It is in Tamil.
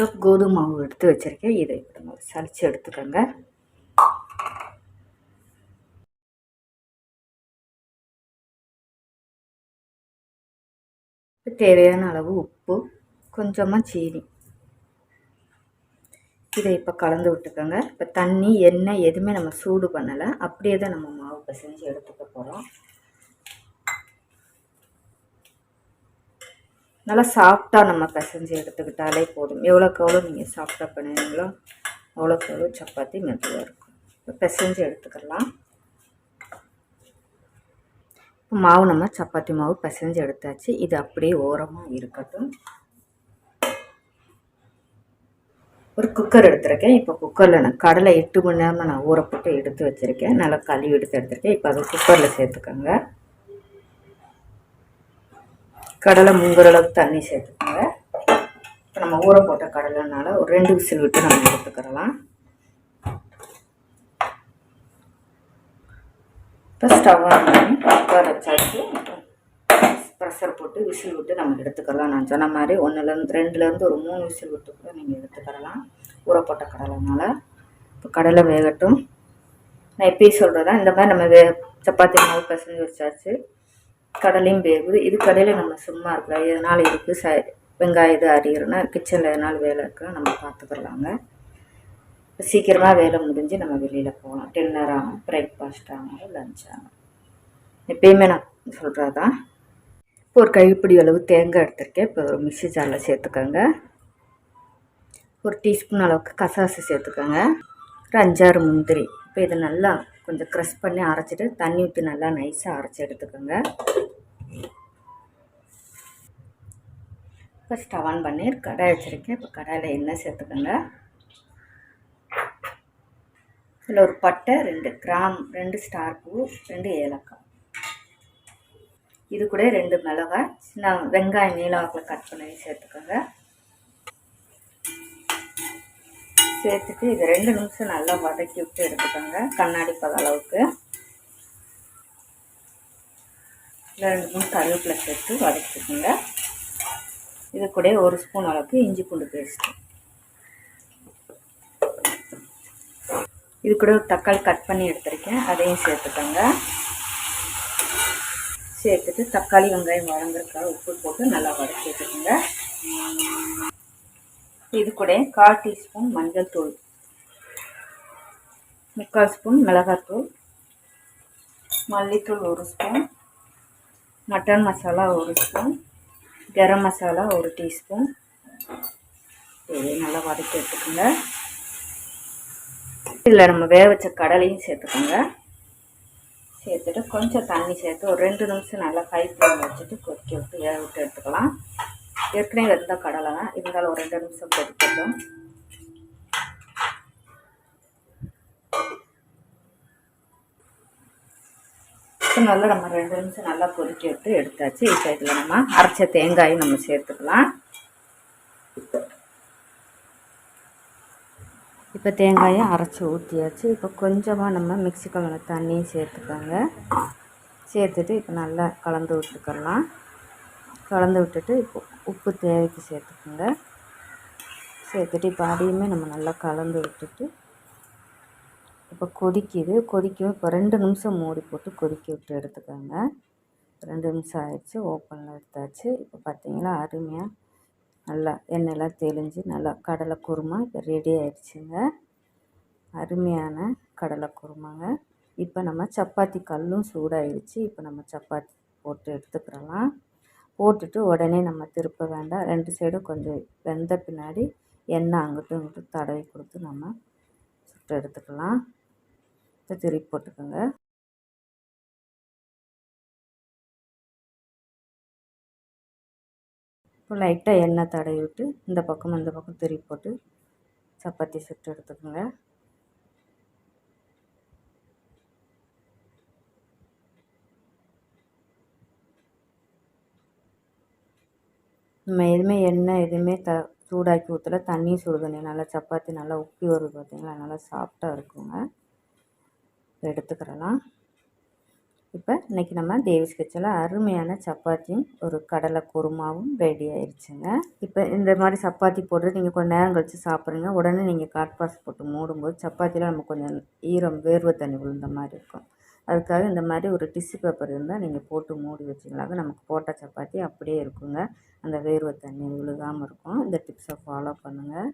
கப் கோதுமை மாவு எடுத்து வச்சுருக்கேன். இதை இப்போ நம்ம சளிச்சு எடுத்துக்கோங்க. தேவையான அளவு உப்பு கொஞ்சமாக சீனி. இதை இப்போ கலந்து விட்டுக்கோங்க. இப்போ தண்ணி எண்ணெய் எதுவுமே நம்ம சூடு பண்ணலை. அப்படியே தான் நம்ம மாவு பிசைஞ்சு எடுத்துக்க போகிறோம் நல்லா சாஃப்டாக நம்ம பிசைஞ்சு எடுத்துக்கிட்டாலே போதும். எவ்வளோக்கு எவ்வளோ நீங்கள் சாஃப்டாக பண்ணுவீங்களோ அவ்வளோக்கு எவ்வளோ சப்பாத்தி மெதுவாக இருக்கும். இப்போ பிசைஞ்சு எடுத்துக்கலாம். இப்போ மாவு நம்ம சப்பாத்தி மாவு பிசைஞ்சு எடுத்தாச்சு. இது அப்படியே ஓரமாக இருக்கட்டும். ஒரு குக்கர் எடுத்திருக்கேன். இப்போ குக்கரில் நான் கடலை எட்டு மணி நேரமாக நான் ஊற போட்டு எடுத்து வச்சுருக்கேன். நல்லா கழுவி எடுத்து எடுத்துருக்கேன். இப்போ அதை குக்கரில் சேர்த்துக்கோங்க. கடலை முங்குற அளவுக்கு தண்ணி சேர்த்துக்கோங்க. இப்போ நம்ம ஊற போட்ட கடலைனால ஒரு ரெண்டு விசில் விட்டு நம்ம எடுத்துக்கிறலாம். இப்போ ஸ்டவ் ஆன் பண்ணி குக்கர் வச்சாச்சு. ப்ரெஷர் போட்டு விசில் விட்டு நம்ம எடுத்துக்கலாம். நான் சொன்ன மாதிரி ஒன்றுலேருந்து ரெண்டுலேருந்து ஒரு மூணு விசில் விட்டு கூட நீங்கள் எடுத்துக்கிறலாம் ஊற போட்ட கடலைனால. இப்போ கடலை வேகட்டும். நான் எப்பயும் சொல்கிறதா இந்த மாதிரி நம்ம வே சப்பாத்தி மாவு பசஞ்சு வச்சாச்சு. கடலையும் வேகுது. இது கடையில் நம்ம சும்மா இருக்கலாம் எதனால் இருக்குது ச வெங்காயம் இது அறிகிறோன்னா கிச்சனில் எதனால் வேலை இருக்குன்னா நம்ம பார்த்துக்கலாங்க. சீக்கிரமாக வேலை முடிஞ்சு நம்ம வெளியில் போகலாம். டின்னர் ஆகும் பிரேக்ஃபாஸ்ட் ஆகும் லஞ்ச் ஆகும் எப்பயுமே நான் சொல்கிறது தான் இப்போ ஒரு கைப்பிடி அளவு தேங்காய் எடுத்திருக்கேன். இப்போ ஒரு மிக்சி ஜாரில் சேர்த்துக்கோங்க. ஒரு டீஸ்பூன் அளவுக்கு கசாசு சேர்த்துக்கோங்க. ஒரு அஞ்சாறு முந்திரி. இப்போ இதை நல்லா கொஞ்சம் க்ரஷ் பண்ணி அரைச்சிட்டு தண்ணி ஊற்றி நல்லா நைஸாக அரைச்சி எடுத்துக்கோங்க. இப்போ ஸ்டவ் ஆன் பண்ணி கடாய் வச்சுருக்கேன். இப்போ கடாயில் எண்ணெய் சேர்த்துக்கோங்க. இதில் ஒரு பட்டை ரெண்டு கிராம் ரெண்டு ஸ்டார் பூ ரெண்டு ஏலக்காய். இது கூட ரெண்டு மிளகாய் சின்ன வெங்காயம் நீளவாக்கில் கட் பண்ணி சேர்த்துக்கோங்க. சேர்த்துட்டு இது ரெண்டு நிமிஷம் நல்லா வதக்கி விட்டு எடுத்துக்கோங்க. கண்ணாடி பத அளவுக்கு. ரெண்டு மூணு கருவேப்பிலை சேர்த்து வதக்கிக்கோங்க. இது கூட ஒரு ஸ்பூன் அளவுக்கு இஞ்சி பூண்டு பேஸ்ட்டு. இது கூட ஒரு தக்காளி கட் பண்ணி எடுத்திருக்கேன். அதையும் சேர்த்துக்கோங்க. சேர்த்துட்டு தக்காளி வெங்காயம் வழங்குறதுக்காக உப்பு போட்டு நல்லா வதக்கி வச்சுக்கோங்க இது கூட கால் டீஸ்பூன் மஞ்சள் தூள். முக்கால் ஸ்பூன் மிளகாத்தூள். மல்லித்தூள் ஒரு ஸ்பூன். மட்டன் மசாலா ஒரு ஸ்பூன். கரம் மசாலா ஒரு டீஸ்பூன். இது நல்லா வதக்கி எடுத்துக்கோங்க. இதில் நம்ம வேக வச்ச கடலையும் சேர்த்துக்கோங்க. சேர்த்துட்டு கொஞ்சம் தண்ணி சேர்த்து ஒரு ரெண்டு நிமிஷம் நல்லா கை ஃப்ளேம் வச்சுட்டு கொதிக்க விட்டு வேக விட்டு எடுத்துக்கலாம். ஏற்கனவே வெந்த கடலை தான் இருந்தாலும் ஒரு ரெண்டு நிமிஷம் கொதிக்கட்டும். இப்போ நல்லா நம்ம ரெண்டு நிமிஷம் நல்லா கொதிக்க விட்டு எடுத்தாச்சு. இப்போ இதில் நம்ம அரைச்ச தேங்காயும் நம்ம சேர்த்துக்கலாம். இப்போ தேங்காயை அரைச்சி ஊற்றியாச்சு இப்போ கொஞ்சமாக நம்ம மிக்சி கலந்த தண்ணியும் சேர்த்துக்கோங்க. சேர்த்துட்டு இப்போ நல்லா கலந்து விட்டுக்கலாம். கலந்து விட்டுட்டு இப்போ உப்பு தேவைக்கு சேர்த்துக்கோங்க. சேர்த்துட்டு இப்போ அதையுமே நம்ம நல்லா கலந்து விட்டுட்டு இப்போ கொதிக்குது. கொதிக்கும் இப்போ ரெண்டு நிமிஷம் மூடி போட்டு கொதிக்க விட்டு எடுத்துக்கோங்க. ரெண்டு நிமிஷம் ஆயிடுச்சு. ஓப்பனில் எடுத்தாச்சு. இப்போ பார்த்தீங்கன்னா அருமையாக நல்லா எண்ணெயெல்லாம் தெளிஞ்சு நல்லா கடலை குருமா இப்போ ரெடி ஆயிடுச்சுங்க. அருமையான கடலை குருமாங்க. இப்போ நம்ம சப்பாத்தி கல்லும் சூடாகிடுச்சு இப்போ நம்ம சப்பாத்தி போட்டு எடுத்துக்கிறலாம். போட்டுட்டு உடனே நம்ம திருப்ப வேண்டாம். ரெண்டு சைடும் கொஞ்சம் வெந்த பின்னாடி எண்ணெய் அங்கிட்டும் இங்கிட்டும் தடவி கொடுத்து நம்ம சுட்டு எடுத்துக்கலாம். திருப்பி போட்டுக்கோங்க. இப்போ லைட்டாக எண்ணெய் தடவி விட்டு இந்த பக்கம் இந்த பக்கம் திருப்பி போட்டு சப்பாத்தி சுட்டு எடுத்துக்கோங்க. நம்ம எதுவுமே எண்ணெய் எதுவுமே த சூடாக்கி ஊற்றல தண்ணி சுடுதண்ணி நல்லா சப்பாத்தி நல்லா உப்பி வருது பார்த்திங்களா நல்லா சாஃப்டாக இருக்குங்க. எடுத்துக்கிறலாம். இப்போ இன்றைக்கி நம்ம தேவிஸ் கிச்சனில் அருமையான சப்பாத்தியும் ஒரு கடலை குருமாவும் ரெடி ஆயிடுச்சுங்க இப்போ இந்த மாதிரி சப்பாத்தி போட்டு நீங்கள் கொஞ்சம் நேரம் கழித்து சாப்பிட்றீங்க. உடனே நீங்கள் காட் பாஸ் போட்டு மூடும்போது சப்பாத்தியில் நம்ம கொஞ்சம் ஈரம் வேர்வை தண்ணி விழுந்த மாதிரி இருக்கும். அதுக்காக இந்த மாதிரி ஒரு டிஷ்யூ பேப்பர் இருந்தால் நீங்கள் போட்டு மூடி வச்சிங்களாக நமக்கு போட்ட சப்பாத்தி அப்படியே இருக்குங்க. அந்த வேர்வை தண்ணி விழுகாமல் இருக்கும். இந்த டிப்ஸை ஃபாலோ பண்ணுங்கள்